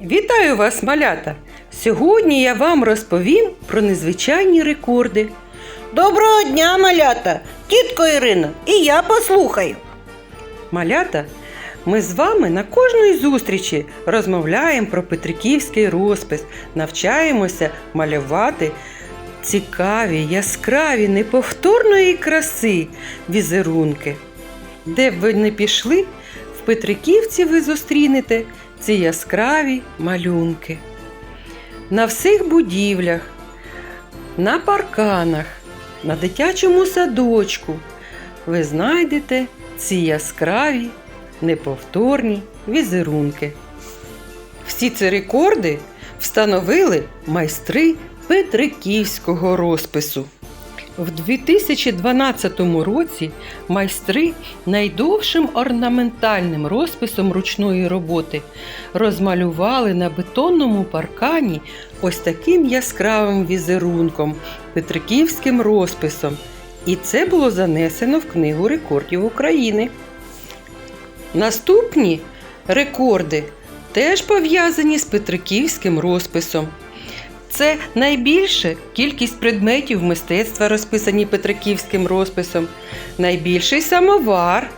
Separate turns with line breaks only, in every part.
Вітаю вас, малята! Сьогодні я вам розповім про незвичайні рекорди.
Доброго дня, малята! Тітко Ірина, і я послухаю.
Малята, ми з вами на кожної зустрічі розмовляємо про Петриківський розпис, навчаємося малювати цікаві, яскраві, неповторної краси візерунки. Де б ви не пішли, в Петриківці ви зустрінете ці яскраві малюнки. На всіх будівлях, на парканах, на дитячому садочку ви знайдете ці яскраві, неповторні візерунки. Всі ці рекорди встановили майстри Петриківського розпису. В 2012 році майстри найдовшим орнаментальним розписом ручної роботи розмалювали на бетонному паркані ось таким яскравим візерунком, петриківським розписом. І це було занесено в Книгу рекордів України. Наступні рекорди теж пов'язані з петриківським розписом. Це найбільша кількість предметів мистецтва, розписані петриківським розписом, найбільший самовар,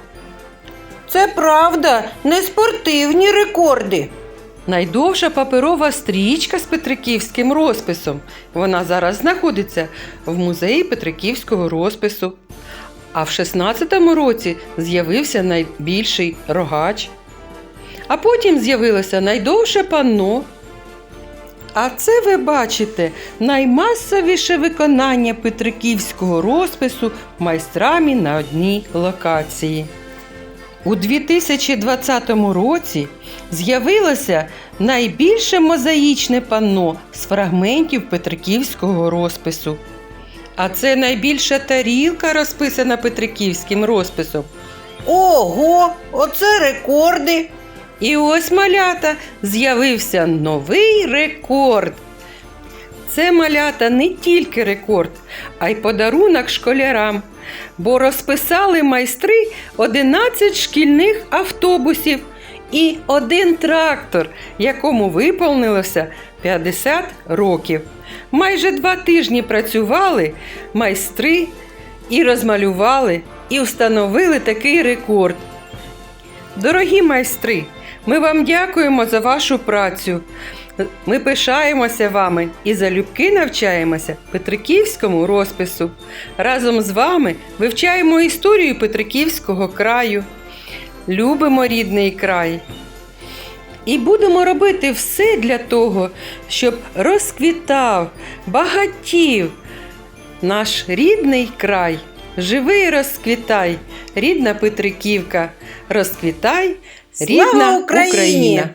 Це правда, не спортивні рекорди.
найдовша паперова стрічка з петриківським розписом. Вона зараз знаходиться в музеї петриківського розпису. А в 16-му році з'явився найбільший рогач. А потім з'явилося найдовше панно. А це ви бачите наймасовіше виконання петриківського розпису майстрами на одній локації. У 2020 році з'явилося найбільше мозаїчне панно з фрагментів петриківського розпису. А це найбільша тарілка, розписана петриківським розписом.
Ого, оце рекорди.
І ось малята з'явився новий рекорд. Це малята не тільки рекорд, а й подарунок школярам, бо розписали майстри 11 шкільних автобусів і один трактор, якому виповнилося 50 років. Майже два тижні працювали майстри і розмалювали, і встановили такий рекорд. Дорогі майстри, ми вам дякуємо за вашу працю. Ми пишаємося вами і залюбки навчаємося Петриківському розпису. Разом з вами вивчаємо історію Петриківського краю, любимо рідний край. І будемо робити все для того, щоб розквітав, багатів наш рідний край. Живий розквітай, рідна Петриківка, розквітай,
Слава
рідна
Україні!
Україна.